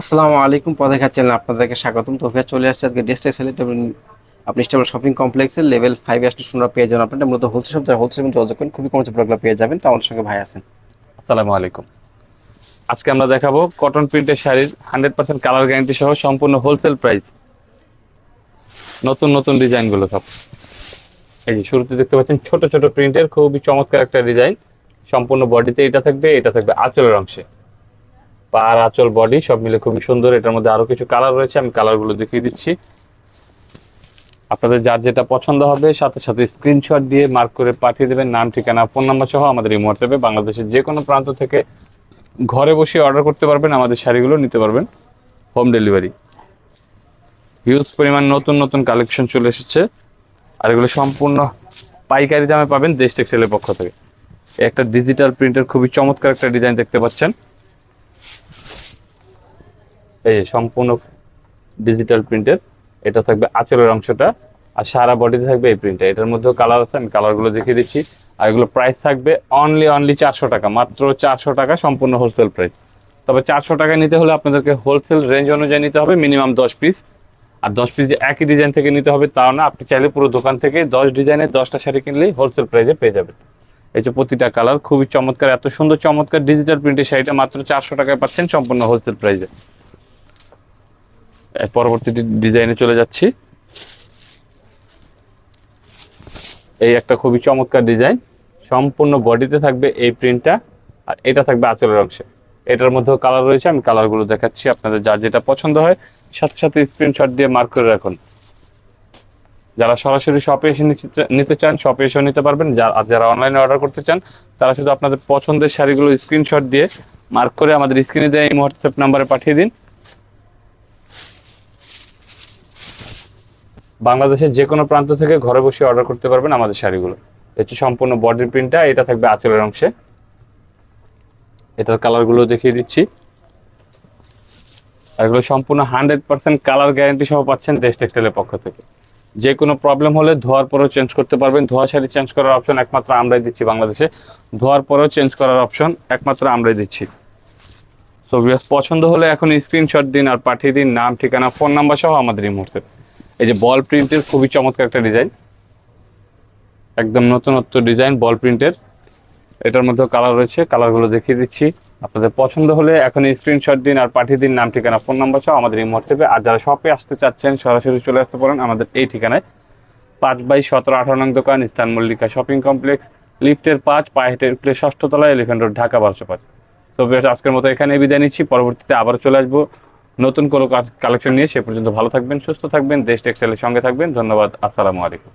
আসসালামু আলাইকুম পদেখা চ্যানেল আপনাদেরকে স্বাগতম। তো ভাইয়া, চলে আসছে আজকে ডেস্টে সেলেট আপনি স্টেবল শপিং কমপ্লেক্সের লেভেল ফাইভ আসলে শুনরা পেয়ে যাবেন। আপনারা মূলত হোলসেল শপ যারা হোলসেল যোগাযোগ করেন, খুবই কম প্রোডাক্টগুলো পেয়ে যাবেন। তো আমাদের সঙ্গে ভাই আছেন। আসসালামু আলাইকুম। আজকে আমরা দেখাবো কটন প্রিন্টের শাড়ির হান্ড্রেড পার্সেন্ট কালার গ্যারান্টি সহ সম্পূর্ণ হোলসেল প্রাইস নতুন নতুন ডিজাইনগুলো সব। এই যে শুরুতে দেখতে পাচ্ছেন, ছোট ছোট প্রিন্টের খুবই চমৎকার একটা ডিজাইন। সম্পূর্ণ বডিতে এটা থাকবে এটা থাকবে আঁচলের অংশে। পা আর আঁচল বডি সব মিলে খুবই সুন্দর। এটার মধ্যে আরও কিছু কালার রয়েছে, আমি কালারগুলো দেখিয়ে দিচ্ছি। আপনাদের যার যেটা পছন্দ হবে, সাথে সাথে স্ক্রিনশট দিয়ে মার্ক করে পাঠিয়ে দেবেন। নাম, ঠিকানা ফোন নাম্বার সহ আমাদের এই হোয়াটসঅ্যাপে বাংলাদেশের যে কোনো প্রান্ত থেকে ঘরে বসে অর্ডার করতে পারবেন, আমাদের শাড়িগুলো নিতে পারবেন হোম ডেলিভারি হিউজ পরিমাণ নতুন নতুন কালেকশন চলে এসেছে। আর এগুলো সম্পূর্ণ পাইকারি দামে পাবেন দেশ টেক্সটাইলের পক্ষ থেকে। একটা ডিজিটাল প্রিন্টের খুবই চমৎকার একটা ডিজাইন দেখতে পাচ্ছেন। এই যে সম্পূর্ণ ডিজিটাল প্রিন্টের এটা থাকবে আঁচলের অংশটা, আর সারা বডিতে থাকবে এই প্রিন্টটা এটার মধ্যেও কালার আছে, আমি কালারগুলো দেখিয়ে দিচ্ছি। আর এগুলো প্রাইস থাকবে অনলি অনলি চারশো টাকা, মাত্র চারশো টাকা সম্পূর্ণ হোলসেল প্রাইস তবে চারশো টাকা নিতে হলে আপনাদেরকে হোলসেল রেঞ্জ অনুযায়ী নিতে হবে মিনিমাম দশ পিস আর দশ পিস যে একই ডিজাইন থেকে নিতে হবে তাও না, আপনি চাইলে পুরো দোকান থেকে দশ ডিজাইনের দশটা শাড়ি কিনলেই হোলসেল প্রাইসে পেয়ে যাবেন। এই যে প্রতিটা কালার খুবই চমৎকার, এত সুন্দর চমৎকার ডিজিটাল প্রিন্টের শাড়িটা মাত্র চারশো টাকায় পাচ্ছেন সম্পূর্ণ হোলসেল প্রাইসে পরবর্তী ডিজাইনে চলে যাচ্ছি। এই একটা খুবই চমৎকার ডিজাইন। সম্পূর্ণ বডিতে থাকবে এই প্রিন্টটা, আর এটা থাকবে আঁচলের অংশে। এটার মধ্যেও কালার রয়েছে, আমি কালারগুলো দেখাচ্ছি, আপনাদের যার যেটা পছন্দ হয়। সাথে সাথে স্ক্রিনশট দিয়ে মার্ক করে রাখুন। যারা সরাসরি শপে এসে নিতে- চান শপে এসেও নিতে পারবেন। যা- আর যারা অনলাইনে অর্ডার করতে চান, তারা শুধু আপনাদের পছন্দের শাড়িগুলো স্ক্রিনশট দিয়ে মার্ক করে আমাদের স্ক্রিনে দেওয়া এই হোয়াটসঅ্যাপ নাম্বারে পাঠিয়ে দিন। বাংলাদেশের যে কোনো প্রান্ত থেকে ঘরে বসে অর্ডার করতে পারবেন আমাদের শাড়িগুলো। হচ্ছে সম্পূর্ণ বডির প্রিন্টটা এটা থাকবে আঁচলের অংশে। এটার কালারগুলো দেখিয়ে দিচ্ছি। আর এগুলো সম্পূর্ণ হান্ড্রেড পার্সেন্ট কালার গ্যারান্টি সহ পাচ্ছেন দেশ টেক্সটাইলের পক্ষ থেকে। যে কোনো প্রবলেম হলে ধোয়ার পরেও চেঞ্জ করতে পারবেন। ধোয়া শাড়ি চেঞ্জ করার অপশন একমাত্র আমরাই দিচ্ছি বাংলাদেশে। ধোয়ার পরেও চেঞ্জ করার অপশন একমাত্র আমরাই দিচ্ছি। সো পছন্দ হলে এখন স্ক্রিনশট দিন আর পাঠিয়ে দিন। নাম, ঠিকানা ফোন নাম্বার সহ আমাদের এই মুহূর্তে। এই যে বল প্রিন্টের খুবই চমৎকার একটা ডিজাইন একদম নতুনত্ব ডিজাইন বল প্রিন্টের এটার মধ্যে কালার রয়েছে কালারগুলো দেখিয়ে দিচ্ছি। আপনাদের পছন্দ হলে এখন স্ক্রিনশট দিন আর পাঠিয়ে দিন, নাম, ঠিকানা ফোন নাম্বার সহ আমাদের এই হোয়াটসঅ্যাপে আর যারা শপে আসতে চাচ্ছেন, সরাসরি চলে আসতে পারেন আমাদের এই ঠিকানায়। পাঁচ বাই সতেরো, আঠারো নং দোকান, ইস্তান মল্লিকা শপিং কমপ্লেক্স লিফটের পাঁচ, পায়ে হেঁটে উঠলে ষষ্ঠ তলায় এলিফেন্ট রোড ঢাকা বারোশো পাঁচ। তো আজকের মতো এখানে বিদায় নিচ্ছি। পরবর্তীতে আবার চলে আসব। নতুন কোনো কালেকশন নিয়ে সে পর্যন্ত ভালো থাকবেন, সুস্থ থাকবেন, দেশ টেক্সটাইলের সঙ্গে থাকবেন। ধন্যবাদ, আসসালামু আলাইকুম।